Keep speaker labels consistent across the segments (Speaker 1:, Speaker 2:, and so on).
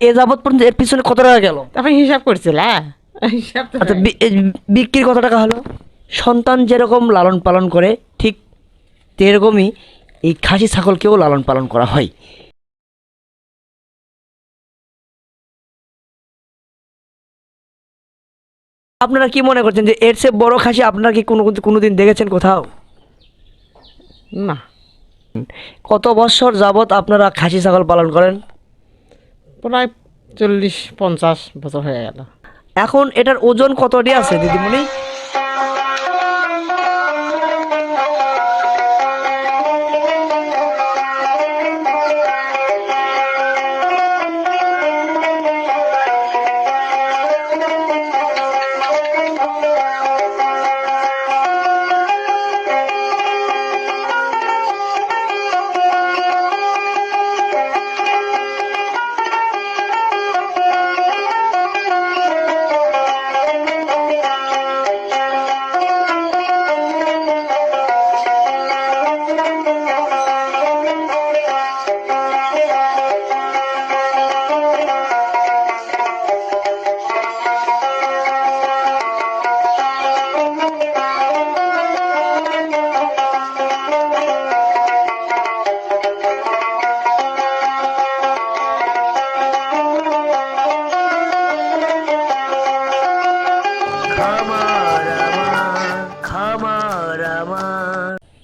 Speaker 1: এ যাবৎ পর্যন্ত এর পিছনে কত টাকা গেল?
Speaker 2: তারপর হিসাব করছিল হ্যাঁ? হিসাব তো
Speaker 1: আচ্ছা বি- এ বিক্রির কত টাকা হলো? সন্তান যেরকম লালন পালন করে ঠিক তেরকমই এই খাসি ছাগলকেও লালন পালন করা হয়। আপনারা কি মনে করছেন যে এর চেয়ে বড় খাসি আপনারা কি কোনো কোনোদিন দেখেছেন কোথাও?
Speaker 2: না।
Speaker 1: কত বছর যাবত আপনারা খাসি ছাগল পালন করেন?
Speaker 2: প্রায় চল্লিশ পঞ্চাশ বছর হয়ে গেল।
Speaker 1: এখন এটার ওজন কতটি আছে দিদিমণি?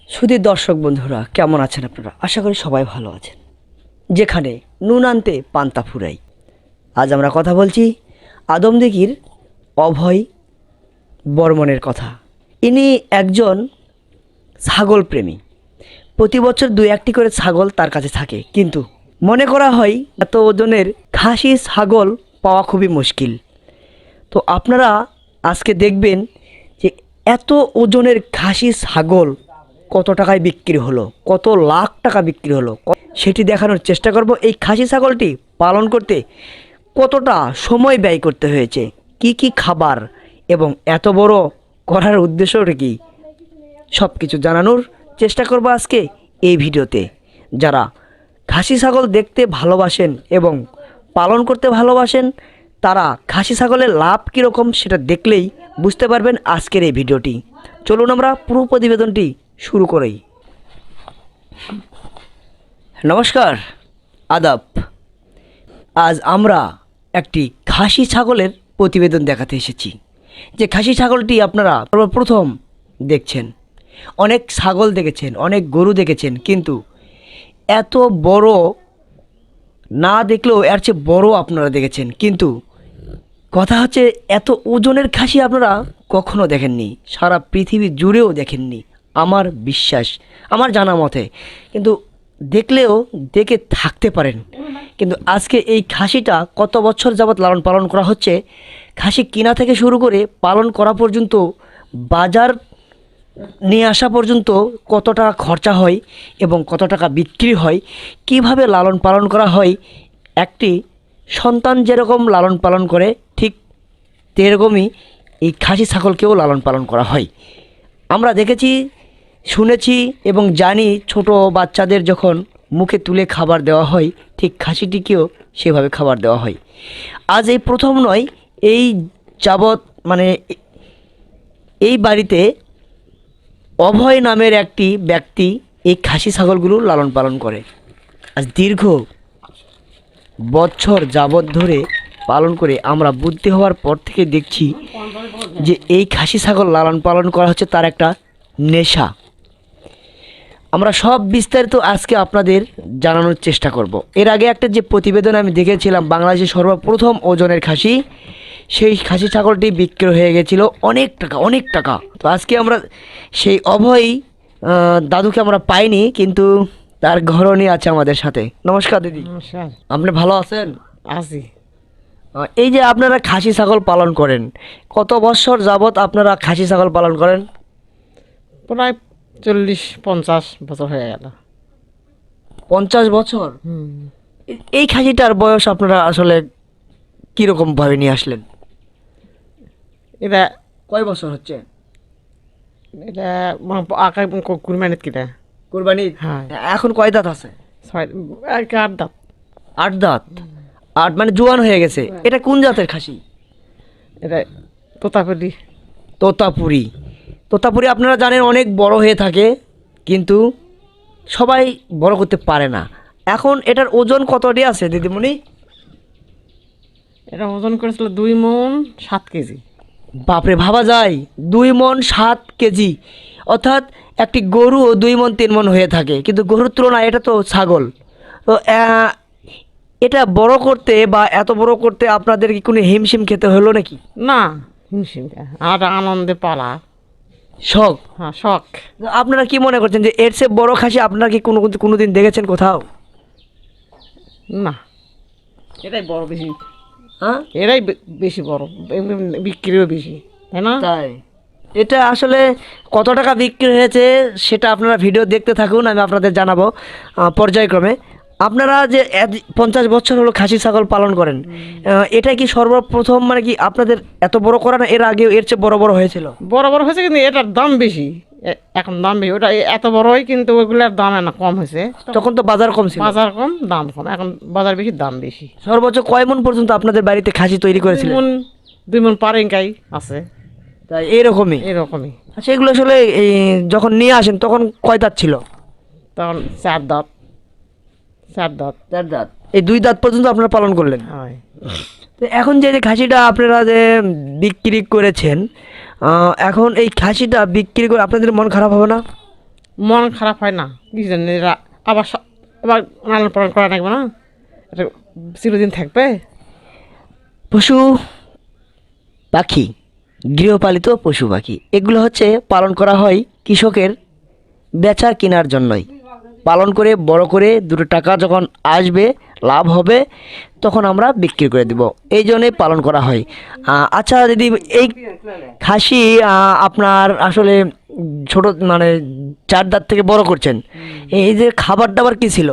Speaker 1: সুধীর দর্শক বন্ধুরা, কেমন আছেন আপনারা? আশা করি সবাই ভালো আছেন। যেখানে নুন আনতে পান্তা ফুরাই। আজ আমরা কথা বলছি আদমদিঘির অভয় বর্মনের কথা। ইনি একজন ছাগল প্রেমী। প্রতি বছর দু একটি করে ছাগল তার কাছে থাকে। কিন্তু মনে করা হয় এত ওজনের খাসি ছাগল পাওয়া খুবই মুশকিল। তো আপনারা আজকে দেখবেন এত ওজনের খাসি ছাগল কত টাকায় বিক্রি হলো? কত লাখ টাকা বিক্রি হলো? সেটি দেখানোর চেষ্টা করব এই খাসি ছাগলটি পালন করতে কতটা সময় ব্যয় করতে হয়েছে? কি কি খাবার এবং এত বড় করার উদ্দেশ্যটা কি? সব কিছু জানানোর চেষ্টা করব আজকে এই ভিডিওতে। যারা খাসি ছাগল দেখতে ভালোবাসেন এবং পালন করতে ভালোবাসেন, তারা খাসি ছাগলের লাভ কীরকম সেটা দেখলেই বুঝতে পারবেন আজকের এই ভিডিওটি। চলুন আমরা পুরো প্রতিবেদনটি শুরু করেই নমস্কার, আদাব। আজ আমরা একটি খাসি ছাগলের প্রতিবেদন দেখাতে এসেছি। যে খাসি ছাগলটি আপনারা প্রথম দেখছেন। অনেক ছাগল দেখেছেন, অনেক গরু দেখেছেন, কিন্তু এত বড় না দেখলেও এর চেয়ে বড় আপনারা দেখেছেন। কিন্তু কথা হচ্ছে, এত ওজনের খাসি আপনারা কখনো দেখেননি। সারা পৃথিবী জুড়েও দেখেননি। আমার বিশ্বাস, আমার জানা মতে। কিন্তু দেখলেও দেখে থাকতে পারেন। কিন্তু আজকে এই খাসিটা কত বছর যাবৎ লালন পালন করা হচ্ছে, খাসি কিনা থেকে শুরু করে পালন করা পর্যন্ত, বাজার নিয়ে আসা পর্যন্ত কত টাকা খরচা হয় এবং কত টাকা বিক্রি হয়, কীভাবে লালন পালন করা হয়, একটি সন্তান যেরকম লালন পালন করে, ঠিক তেরকমই এই খাসি ছাগলকেও লালন পালন করা হয়। আমরা দেখেছি, শুনেছি এবং জানি ছোট বাচ্চাদের যখন মুখে তুলে খাবার দেওয়া হয়, ঠিক খাসিটিকেও সেভাবে খাবার দেওয়া হয়। আজ এই প্রথম নয়, এই যাবৎ মানে এই বাড়িতে অভয় নামের একটি ব্যক্তি এই খাসি ছাগলগুলো লালন পালন করে। আজ দীর্ঘ বছর যাবৎ ধরে পালন করে আমরা বুদ্ধি হওয়ার পর থেকে দেখছি যে এই খাসি ছাগল লালন পালন করা হচ্ছে তার একটা নেশা। আমরা সব বিস্তারিত আজকে আপনাদের জানানোর চেষ্টা করব। এর আগে একটা যে প্রতিবেদন আমি দেখেছিলাম, বাংলাদেশের সর্বপ্রথম ওজনের খাসি, সেই খাসি ছাগলটি বিক্রি হয়ে গেছিল অনেক টাকা অনেক টাকা। তো আজকে আমরা সেই অভয় দাদুকে আমরা পাইনি, কিন্তু তার ঘরণী আছে আমাদের সাথে। নমস্কার দিদি।
Speaker 2: নমস্কার।
Speaker 1: আপনি ভালো আছেন?
Speaker 2: আছি।
Speaker 1: এই যে আপনারা খাসি ছাগল পালন করেন কত বছর যাবত আপনারা খাসি ছাগল পালন করেন?
Speaker 2: প্রায় চল্লিশ পঞ্চাশ বছর হয়ে গেল।
Speaker 1: পঞ্চাশ বছর?
Speaker 2: হুম।
Speaker 1: এই খাসিটার বয়স আপনারা আসলে কীরকম ভাবে নিয়ে আসলেন?
Speaker 2: এটা
Speaker 1: কয় বছর হচ্ছে?
Speaker 2: এটা আঁকা কুরবানিত কিটা
Speaker 1: কোরবানি?
Speaker 2: হ্যাঁ।
Speaker 1: এখন কয় দাঁত আছে?
Speaker 2: ছয় আট দাঁত।
Speaker 1: আট দাঁত? আর মানে জোয়ান হয়ে গেছে। এটা কোন জাতের খাসি?
Speaker 2: এটা তোতাপুরি।
Speaker 1: তোতাপুরি। তোতাপুরি আপনারা জানেন অনেক বড় হয়ে থাকে কিন্তু সবাই বড় করতে পারে না। এখন এটার ওজন কতটি আছে দিদিমণি?
Speaker 2: এটা ওজন করেছিল দুই মন সাত কেজি।
Speaker 1: বাপরে ভাবা যায়। দুই মন সাত কেজি। অর্থাৎ একটি গরু ও দুই মন তিন মন হয়ে থাকে। কিন্তু গরুর তুলনায় এটা তো ছাগল। তো এটা বড় করতে বা এত বড় করতে আপনাদের কি কোনো হিমশিম খেতে হলো নাকি?
Speaker 2: না হিমশিম আর আনন্দে পালা।
Speaker 1: শখ?
Speaker 2: হ্যাঁ শখ।
Speaker 1: আপনারা কি মনে করছেন যে এর চেয়ে বড় খাসি আপনারা কি কোনো কোনো দিন দেখেছেন কোথাও?
Speaker 2: না। এটাই বড় বেশি।
Speaker 1: হ্যাঁ?
Speaker 2: এরাই বেশি বড়। বিক্রিও বেশি তাই না?
Speaker 1: তাই। এটা আসলে কত টাকা বিক্রি হয়েছে সেটা আপনারা ভিডিও দেখতে থাকুন আমি আপনাদের জানাব পর্যায়ক্রমে। আপনারা যে পঞ্চাশ বছর হলো খাসি ছাগল পালন করেন এটা কি সর্বপ্রথম মানে কি আপনাদের এত বড় করা না? এর আগে এর চেয়ে বড় বড় হয়েছিল?
Speaker 2: বড় বড় হয়েছে কিন্তু এটার দাম বেশি। এখন দাম বেশি। ওটা এত বড় হয় কিন্তু ওইগুলোর দাম না কম হয়েছে।
Speaker 1: তখন তো বাজার কম ছিল।
Speaker 2: বাজার কম দাম কম। এখন বাজার বেশি দাম বেশি।
Speaker 1: সর্বোচ্চ কয় মন পর্যন্ত আপনাদের বাড়িতে খাসি তৈরি করেছিলেন?
Speaker 2: মন দুই মন পারেঙ্কাই আছে।
Speaker 1: তাই এইরকমই?
Speaker 2: এরকমই।
Speaker 1: আচ্ছা এগুলো আসলে এই, যখন নিয়ে আসেন তখন কয় দাঁত ছিল?
Speaker 2: তখন চার দাঁত। চার দাঁত।
Speaker 1: চার দাঁত। এই দুই দাঁত পর্যন্ত আপনারা পালন করলেন?
Speaker 2: হয়।
Speaker 1: তো এখন যে খাসিটা আপনারা যে বিক্রি করেছেন এখন এই খাসিটা বিক্রি করে আপনাদের মন খারাপ হবে না?
Speaker 2: মন খারাপ হয় না। এরা আবার আবার লালন পালন করা লাগবে না? এটা চিরদিন থাকবে?
Speaker 1: পশু পাখি গৃহপালিত পশু পাখি। এগুলো হচ্ছে পালন করা হয় কৃষকের বেচা কেনার জন্যই। পালন করে বড় করে দুটো টাকা যখন আসবে লাভ হবে তখন আমরা বিক্রি করে দিব। এই জন্যে পালন করা হয়। আচ্ছা দিদি এই খাসি আপনার আসলে ছোট মানে চার দাঁত থেকে বড় করছেন এই যে খাবার দাবার কি ছিল?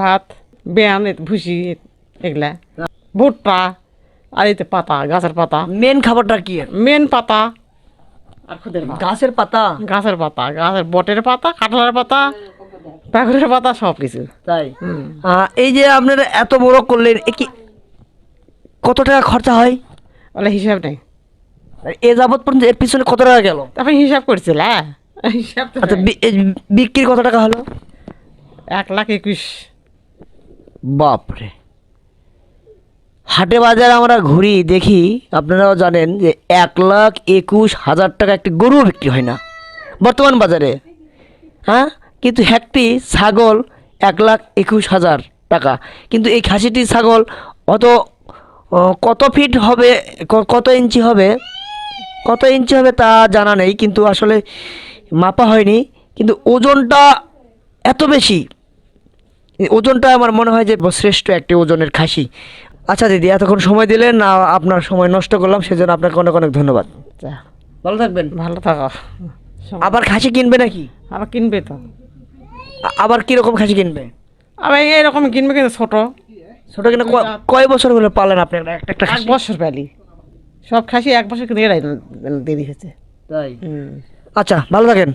Speaker 2: ভাত ব্যায়াম ভুসি এগুলা। ভুট্টা আর এতে পাতা গাছের পাতা।
Speaker 1: মেন খাবারটা কি?
Speaker 2: মেন পাতা। আর খুদের
Speaker 1: গাছের পাতা?
Speaker 2: গাছের পাতা গাছের বটের পাতা কাঁঠালের পাতা পাকুরের পাতা সব কিছু।
Speaker 1: তাই?
Speaker 2: হুম।
Speaker 1: এই যে আপনারা এত বড় করলেন এ কি কত টাকা খরচা হয়?
Speaker 2: বলে হিসাব নেই।
Speaker 1: এ যাবৎ পর্যন্ত এর পিছনে কত টাকা গেল?
Speaker 2: তারপরে হিসাব করছিল হ্যাঁ? হিসাব
Speaker 1: আচ্ছা
Speaker 2: নেই।
Speaker 1: বিক্রি কত টাকা হলো?
Speaker 2: এক লাখ একুশ।
Speaker 1: বাপরে। হাটে বাজারে আমরা ঘুরি, দেখি, আপনারাও জানেন যে এক লাখ একুশ হাজার টাকা একটি গরুও বিক্রি হয় না, বর্তমান বাজারে। হ্যাঁ? কিন্তু একটি ছাগল এক লাখ একুশ হাজার টাকা। কিন্তু এই খাসিটি ছাগল অত কত ফিট হবে কত ইঞ্চি হবে? কত ইঞ্চি হবে তা জানা নেই, কিন্তু আসলে মাপা হয়নি। কিন্তু ওজনটা এত বেশি। ওজনটা আমার মনে হয় যে শ্রেষ্ঠ একটি ওজনের খাসি। আচ্ছা দিদি এতক্ষণ সময় দিলেন না আপনার সময় নষ্ট করলাম সেজন্য আপনাকে অনেক অনেক ধন্যবাদ।
Speaker 2: যা,
Speaker 1: ভালো থাকবেন।
Speaker 2: ভালো থাকো।
Speaker 1: আবার খাসি কিনবে নাকি?
Speaker 2: আবার কিনবে তো।
Speaker 1: আবার কীরকম খাসি কিনবে?
Speaker 2: আবার এরকম কিনবে কিন্তু ছোট।
Speaker 1: ছোট কিনা কয় বছর হলো পালেন আপনি? একটা একটা
Speaker 2: এক বছর পেলি। সব খাসি এক বছর কিন্তু এরাই দেরি হয়েছে।
Speaker 1: তাই? আচ্ছা ভালো থাকেন।